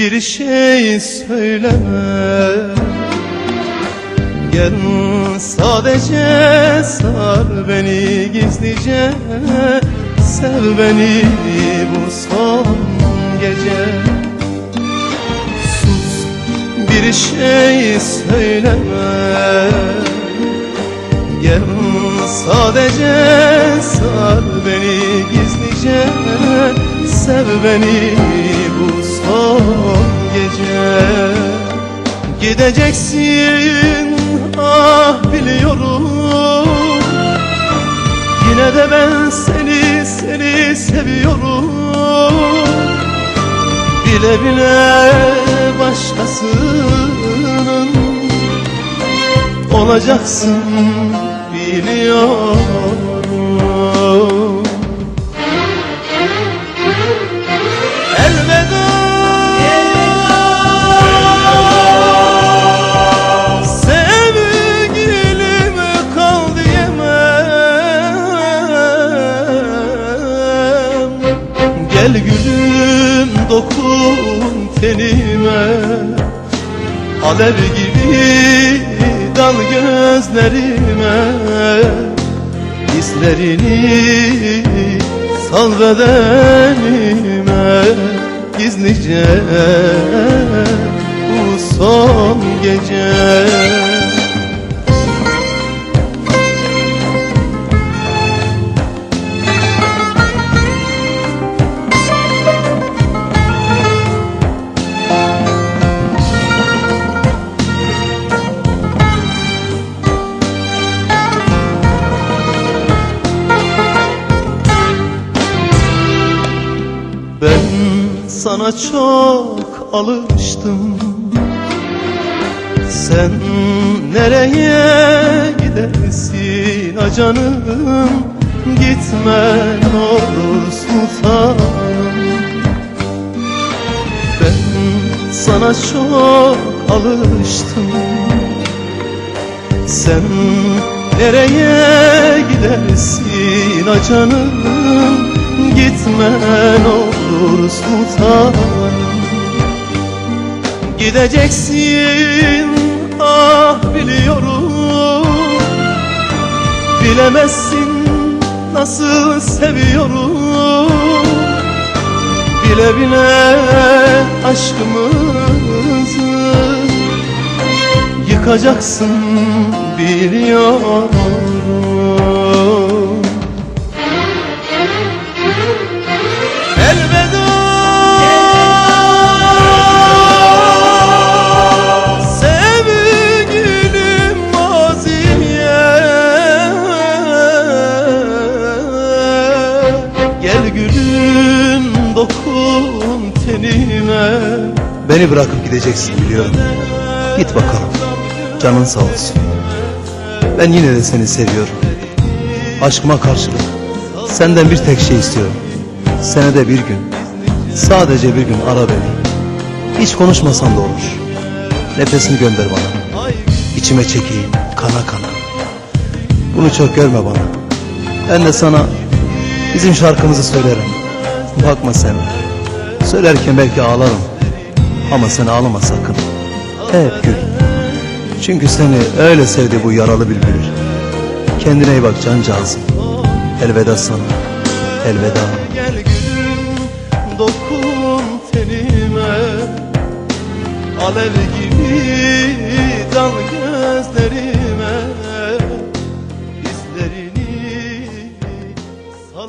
Bir şey söyleme Gel. Sadece sar beni gizlice. Sev beni bu son gece. Sus bir şey söyleme. Gel sadece sar beni gizlice. Sev beni bu son gece. Gideceksin biliyorum. Yine de ben seni seni seviyorum. Bile bile başkasının olacaksın biliyorum Gel gülüm dokun tenime. Alev gibi dal gözlerime. Hislerini sal bedenime. Gizlice bu son gece Ben sana çok alıştım. Sen nereye gidersin acanım? Gitme ne olur sultanım Ben sana çok alıştım. Sen nereye gidersin acanım Gitme ne olur sultanım Gideceksin ah biliyorum. Bilemezsin nasıl seviyorum. Bile bile aşkımızı Yıkacaksın biliyorum Beni bırakıp gideceksin biliyorum. Git bakalım. Canın sağ olsun. Ben yine de seni seviyorum. Aşkıma karşılık senden bir tek şey istiyorum. Senede bir gün, sadece bir gün ara beni. Hiç konuşmasan da olur. Nefesini gönder bana. İçime çekeyim, kana kana. Bunu çok görme bana. Ben de sana bizim şarkımızı söylerim. Bakma sen. Söylerken belki ağlarım. Ama sen ağlama sakın. Hep gül. Çünkü seni öyle sevdi bu yaralı bülbül. Kendine iyi bak cancağızım. Elveda sana. Elveda. Gel gülüm dokun tenime Alev gibi dal gözlerime Hislerini sal